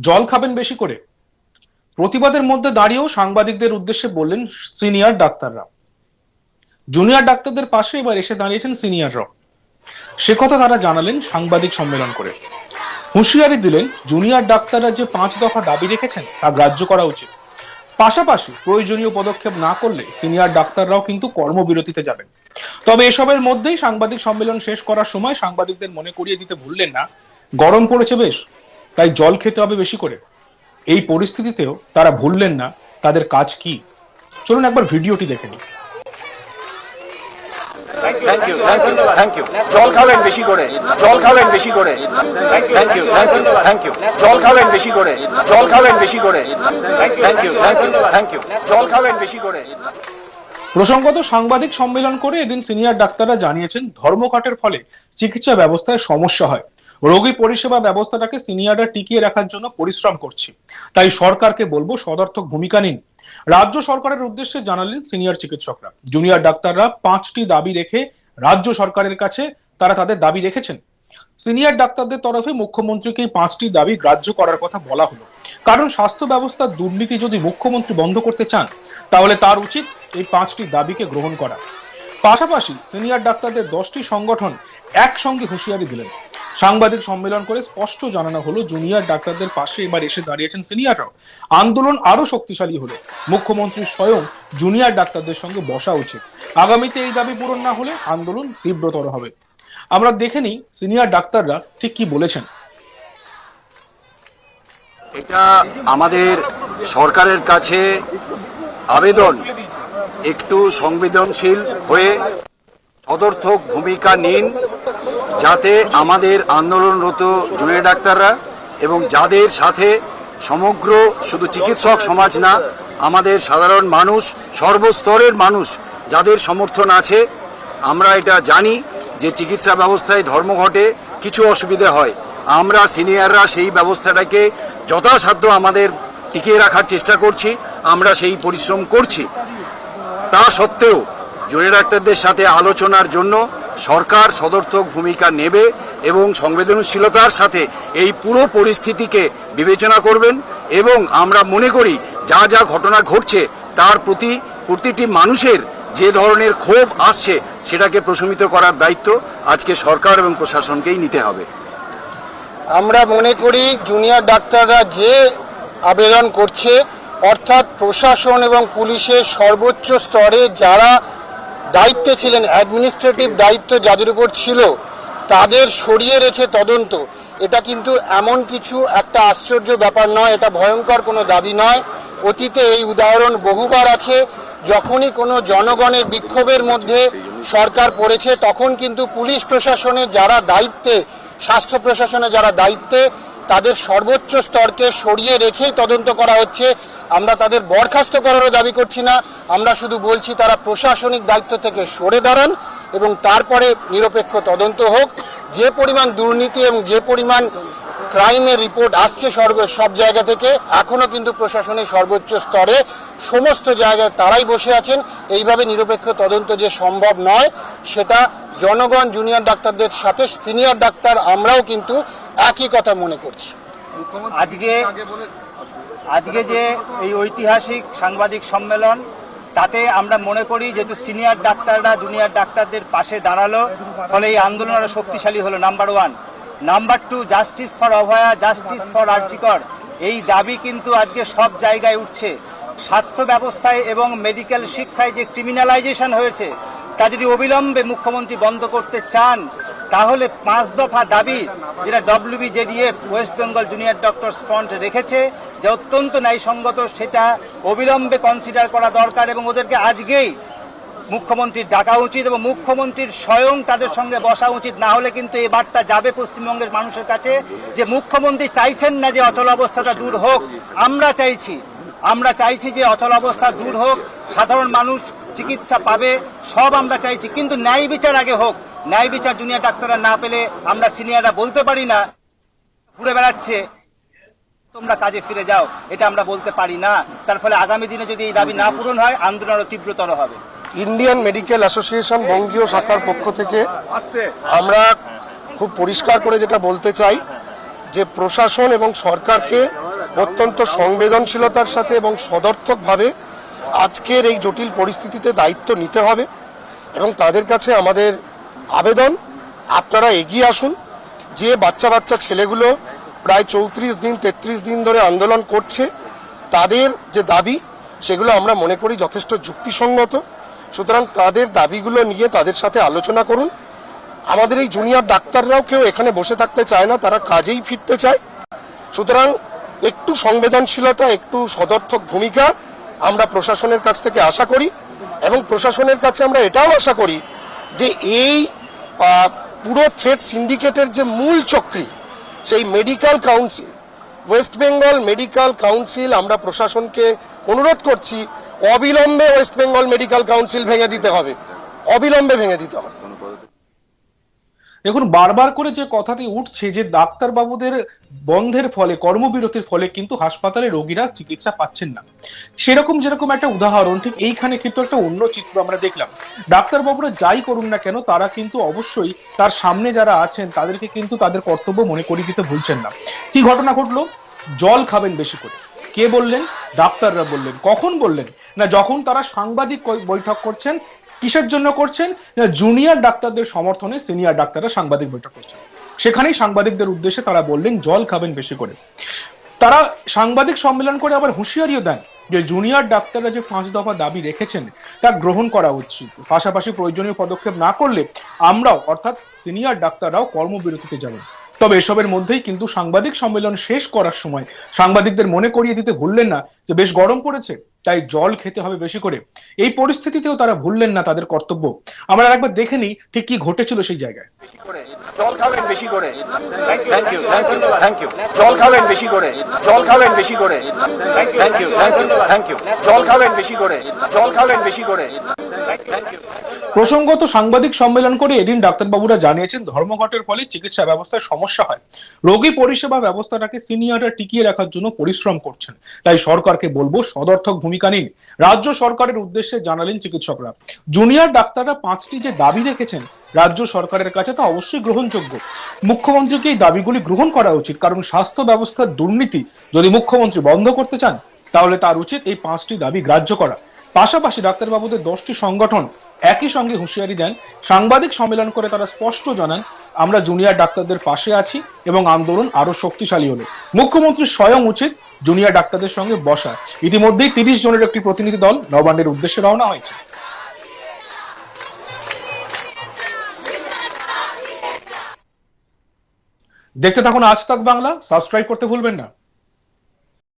জল খাবেন বেশি করে। প্রতিবাদের মধ্যে দাঁড়িয়েও সাংবাদিকদের উদ্দেশ্যে বললেন সিনিয়র ডাক্তাররা। জুনিয়র ডাক্তারদের পাশে এবার এসে দাঁড়িয়েছেন সিনিয়ররাও। সে কথা তারা জানালেন সাংবাদিক সম্মেলন করে। হুঁশিয়ারি দিলেন, জুনিয়র ডাক্তাররা যে পাঁচ দফা দাবি রেখেছেন তা গ্রাহ্য করা উচিত। পাশাপাশি প্রয়োজনীয় পদক্ষেপ না করলে সিনিয়র ডাক্তাররাও কিন্তু কর্মবিরতিতে যাবেন। তবে এসবের মধ্যেই সাংবাদিক সম্মেলন শেষ করার সময় সাংবাদিকদের মনে করিয়ে দিতে ভুললেন না। গরম পড়েছে বেশ। তাই জল খেতে হবে বেশি করে। এই পরিস্থিতিতেও তারা ভুললেন না তাদের কাজ কি? চলুন একবার ভিডিওটি দেখে নিই। Thank you thank you thank you জল খাবেন বেশি করে জল খাবেন বেশি করে। Thank you thank you thank you জল খাবেন বেশি করে জল খাবেন বেশি করে। Thank you thank you thank you জল খাবেন বেশি করে। প্রসঙ্গত সাংবাদিক সম্মেলন করে এদিন সিনিয়র ডাক্তাররা জানিয়েছেন ধর্মঘটের ফলে চিকিৎসা ব্যবস্থায় সমস্যা হয়। রোগী পরিষেবা ব্যবস্থাটাকে সিনিয়ররা টিকিয়ে রাখার জন্য পরিশ্রম করছি। তাই সরকারকে বলব সদর্থক ভূমিকা নিন। রাজ্য সরকারের উদ্দেশ্যে জানালেন সিনিয়র চিকিৎসকরা। জুনিয়র ডাক্তাররা পাঁচটি দাবি রেখে রাজ্য সরকারের কাছে তারা তাদের দাবি রেখেছেন। সিনিয়র ডাক্তারদের তরফে মুখ্যমন্ত্রীকে পাঁচটি দাবি গ্রাহ্য করার কথা বলা হলো। কারণ স্বাস্থ্য ব্যবস্থার দুর্নীতি যদি মুখ্যমন্ত্রী বন্ধ করতে চান, তাহলে তার উচিত এই পাঁচটি দাবিকে গ্রহণ করা। পাশাপাশি সিনিয়র ডাক্তারদের দশটি সংগঠন একসঙ্গে হুঁশিয়ারি দিলেন। সাংবাদিক সম্মেলন করে স্পষ্ট জানানো হলো, জুনিয়র ডাক্তারদের পাশে এবার এসে দাঁড়িয়েছেন সিনিয়ররাও। আন্দোলন আরও শক্তিশালী হলে। মুখ্যমন্ত্রী স্বয়ং জুনিয়র ডাক্তারদের সঙ্গে বসা উচিত। আগামীতে এই দাবি পূরণ না হলে আন্দোলন তীব্রতর হবে। আমরা দেখে নিই সিনিয়র ডাক্তাররা ঠিক কি বলেছেন। এটা আমাদের সরকারের কাছে আবেদন, একটু সংবেদনশীল হয়ে সদর্থক ভূমিকা নিন। যাতে আমাদের আন্দোলনরত জুনিয়র ডাক্তাররা এবং যাদের সাথে সমগ্র শুধু চিকিৎসক সমাজ না, আমাদের সাধারণ মানুষ, সর্বস্তরের মানুষ যাদের সমর্থন আছে, আমরা এটা জানি যে চিকিৎসা ব্যবস্থায় ধর্মঘটে কিছু অসুবিধে হয়। আমরা সিনিয়ররা সেই ব্যবস্থাটাকে যথাসাধ্য আমাদের টিকিয়ে রাখার চেষ্টা করছি, আমরা সেই পরিশ্রম করছি। তা সত্ত্বেও জুনিয়র ডাক্তারদের সাথে আলোচনার জন্য সরকার সদর্থক ভূমিকা নেবে এবং সংবেদনশীলতার সাথে এই পুরো পরিস্থিতিকে বিবেচনা করবেন এবং আমরা মনে করি যা যা ঘটনা ঘটছে তার প্রতি প্রতিটি মানুষের যে ধরনের ক্ষোভ আসছে সেটাকে প্রশমিত করার দায়িত্ব আজকে সরকার এবং প্রশাসনকেই নিতে হবে। আমরা মনে করি জুনিয়র ডাক্তাররা যে আবেদন করছে, অর্থাৎ প্রশাসন এবং পুলিশের সর্বোচ্চ স্তরে যারা দায়িত্বে ছিলেন অ্যাডমিনিস্ট্রেটিভ দায়িত্ব যাদের উপর ছিল, তাদের সরিয়ে রেখে তদন্ত। এটা কিন্তু এমন কিছু একটা আশ্চর্য ব্যাপার নয়, এটা ভয়ঙ্কর কোনো দাবি নয়। অতীতে এই উদাহরণ বহুবার আছে, যখনই কোনো জনগণের বিক্ষোভের মধ্যে সরকার পড়েছে, তখন কিন্তু পুলিশ প্রশাসনে যারা দায়িত্বে, স্বাস্থ্য প্রশাসনে যারা দায়িত্বে তাদের সর্বোচ্চ স্তরকে সরিয়ে রেখেই তদন্ত করা হচ্ছে। আমরা তাদের বরখাস্ত করারও দাবি করছি না। আমরা শুধু বলছি তারা প্রশাসনিক দায়িত্ব থেকে সরে দাঁড়ান এবং তারপরে নিরপেক্ষ তদন্ত হোক। যে পরিমাণ দুর্নীতি এবং যে পরিমাণ ক্রাইমের রিপোর্ট আসছে সর্ব, সব জায়গা থেকে, এখনও কিন্তু প্রশাসনের সর্বোচ্চ স্তরে সমস্ত জায়গায় তারাই বসে আছেন। এইভাবে নিরপেক্ষ তদন্ত যে সম্ভব নয়, সেটা জনগণ জুনিয়র ডাক্তারদের সাথে সিনিয়র ডাক্তার আমরাও কিন্তু একই কথা মনে করছি। আজকে আজকে যে এই ঐতিহাসিক সাংবাদিক সম্মেলন তাতে আমরা মনে করি যেহেতু সিনিয়র ডাক্তাররা জুনিয়র ডাক্তারদের পাশে দাঁড়াল ফলে এই আন্দোলন আরও শক্তিশালী হলো number one number two justice for Abhaya justice for RG Kar. এই দাবি কিন্তু আজকে সব জায়গায় উঠছে। স্বাস্থ্য ব্যবস্থায় এবং মেডিকেল শিক্ষায় যে ক্রিমিনালাইজেশন হয়েছে তা যদি অবিলম্বে মুখ্যমন্ত্রী বন্ধ করতে চান, তাহলে পাঁচ দফা দাবি যেটা WB JDF West Bengal junior doctors front রেখেছে, যে অত্যন্ত ন্যায়সঙ্গত সেটা অবিলম্বে কনসিডার করা দরকার এবং ওদেরকে আজকেই মুখ্যমন্ত্রীর ডাকা উচিত এবং মুখ্যমন্ত্রীর স্বয়ং তাদের সঙ্গে বসা উচিত। না হলে কিন্তু এই বার্তা যাবে পশ্চিমবঙ্গের মানুষের কাছে যে মুখ্যমন্ত্রী চাইছেন না যে অচল অবস্থাটা দূর হোক। আমরা চাইছি আমরা চাইছি যে অচল অবস্থা দূর হোক। সাধারণ মানুষ চিকিৎসা পাবে, সব আমরা চাইছি। কিন্তু ন্যায় বিচার আগে হোক। ন্যায় বিচার জুনিয়র ডাক্তাররা না পেলে আমরা সিনিয়ররা বলতে পারি না। ঘুরে বেড়াচ্ছে। তোমরা কাজে ফিরে যাও। এটা আমরা বলতে পারি না। তার ফলে আগামী দিনে যদি এই দাবি না পূরণ হয় আন্দোলন আরও তীব্রতর হবে। ইন্ডিয়ান মেডিকেল অ্যাসোসিয়েশন বঙ্গীয় শাখার পক্ষ থেকে আমরা খুব পরিষ্কার করে যেটা বলতে চাই, যে প্রশাসন এবং সরকারকে অত্যন্ত সংবেদনশীলতার সাথে এবং সদর্থকভাবে আজকের এই জটিল পরিস্থিতিতে দায়িত্ব নিতে হবে এবং তাদের কাছে আমাদের আবেদন। আপনারা এগিয়ে আসুন। যে বাচ্চা বাচ্চা ছেলেগুলো প্রায় চৌত্রিশ দিন, তেত্রিশ দিন ধরে আন্দোলন করছে, তাদের যে দাবি, সেগুলো আমরা মনে করি যথেষ্ট যুক্তিসঙ্গত। সুতরাং তাদের দাবিগুলো নিয়ে তাদের সাথে আলোচনা করুন। আমাদের এই জুনিয়র ডাক্তাররাও কেউ এখানে বসে থাকতে চায় না, তারা কাজেই ফিরতে চায়। সুতরাং একটু সংবেদনশীলতা, একটু সদর্থক ভূমিকা আমরা প্রশাসনের কাছ থেকে আশা করি এবং প্রশাসনের কাছে আমরা এটাও আশা করি যে এই পুরো থ্রেড সিন্ডিকেটের যে মূল চক্রী, সেই medical council, West Bengal medical council, আমরা প্রশাসনকে অনুরোধ করছি, অবিলম্বে ওয়েস্ট বেঙ্গল মেডিকেল কাউন্সিল ভেঙে দিতে হবে। অবিলম্বে ভেঙে দিতে হবে। দেখুন, বারবার করে যে কথাটি উঠছে যে ডাক্তারবাবুদের বন্ধের ফলে, কর্মবিরতির ফলে কিন্তু হাসপাতালে রোগীরা চিকিৎসা পাচ্ছেন না। সেরকম যেরকম একটা উদাহরণ, ঠিক এইখানে কিন্তু একটা অন্য চিত্র আমরা দেখলাম। ডাক্তারবাবুরা যাই করুন না কেন, তারা কিন্তু অবশ্যই তার সামনে যারা আছেন, তাদেরকে কিন্তু তাদের কর্তব্য মনে করিয়ে দিতে ভুলছেন না। কি ঘটনা ঘটলো? জল খাবেন বেশি করে। কে বললেন? ডাক্তাররা বললেন। কখন বললেন? না, যখন তারা সাংবাদিক বৈঠক করছেন কিসের জন্য করছেন? জুনিয়র ডাক্তারদের সমর্থনে সিনিয়র ডাক্তাররা সাংবাদিক বৈঠক করছেন। সেখানেই সাংবাদিকদের উদ্দেশ্যে তারা বললেন, জল খাবেন বেশি করে। তারা সাংবাদিক সম্মেলন করে আবার হুঁশিয়ারিও দেন যে জুনিয়র ডাক্তাররা যে পাঁচ দফা দাবি রেখেছেন, তা গ্রহণ করা উচিত। পাশাপাশি প্রয়োজনীয় পদক্ষেপ না করলে আমরাও, অর্থাৎ সিনিয়র ডাক্তাররাও কর্মবিরতিতে যাবেন তবে এসবের মধ্যেই কিন্তু সাংবাদিক সম্মেলন শেষ করার সময় সাংবাদিকদের মনে করিয়ে দিতে ভুললেন না যে, বেশ গরম পড়েছে। তাই জল খেতে হবে বেশি করে এই পরিস্থিতিতেও তারা ভুললেন না তাদের কর্তব্য আমরা আরেকবার দেখে নিই ঠিক কি ঘটেছিল সেই জায়গায় জল খাবেন বেশি করে thank you thank you thank you জল খাবেন বেশি করে জল খাবেন বেশি করে thank you thank you thank you জল খাবেন বেশি করে জল খাবেন বেশি করে থ্যাংক ইউ প্রসঙ্গত সাংবাদিক সম্মেলন করে এদিন ডাক্তারবাবুরা জানিয়েছেন, ধর্মঘটের ফলে চিকিৎসা ব্যবস্থায় সমস্যা হয়। রোগী পরিষেবা ব্যবস্থাটাকে সিনিয়ররা টিকিয়ে রাখার জন্য পরিশ্রম করছেন। তাই সরকারকে বলব, সদর্থক ভূমিকা নিন। রাজ্য সরকারের উদ্দেশ্যে জানালেন চিকিৎসকরা। জুনিয়র ডাক্তাররা পাঁচটি যে দাবি রেখেছেন, রাজ্য সরকারের কাছে তা অবশ্যই গ্রহণযোগ্য। মুখ্যমন্ত্রীকে এই দাবিগুলি গ্রহণ করা উচিত, কারণ স্বাস্থ্য ব্যবস্থার দুর্নীতি যদি মুখ্যমন্ত্রী বন্ধ করতে চান, তাহলে তার উচিত এই পাঁচটি দাবি গ্রাহ্য করা। পাশাপাশি ডাক্তারবাবুদের দশটি সংগঠন একই সঙ্গে হুঁশিয়ারি দেন। সাংবাদিক সম্মেলন করে তারা স্পষ্ট জানান, আমরা জুনিয়র ডাক্তারদের পাশে আছি এবং আন্দোলন আরও শক্তিশালী হলো। মুখ্যমন্ত্রী স্বয়ং উচিত জুনিয়র ডাক্তারদের সঙ্গে বসা। ইতিমধ্যেই তিরিশ জনের একটি প্রতিনিধি দল নবান্নের উদ্দেশ্যে রওনা হয়েছে। দেখতে থাকুন আজ তাক বাংলা, সাবস্ক্রাইব করতে ভুলবেন না।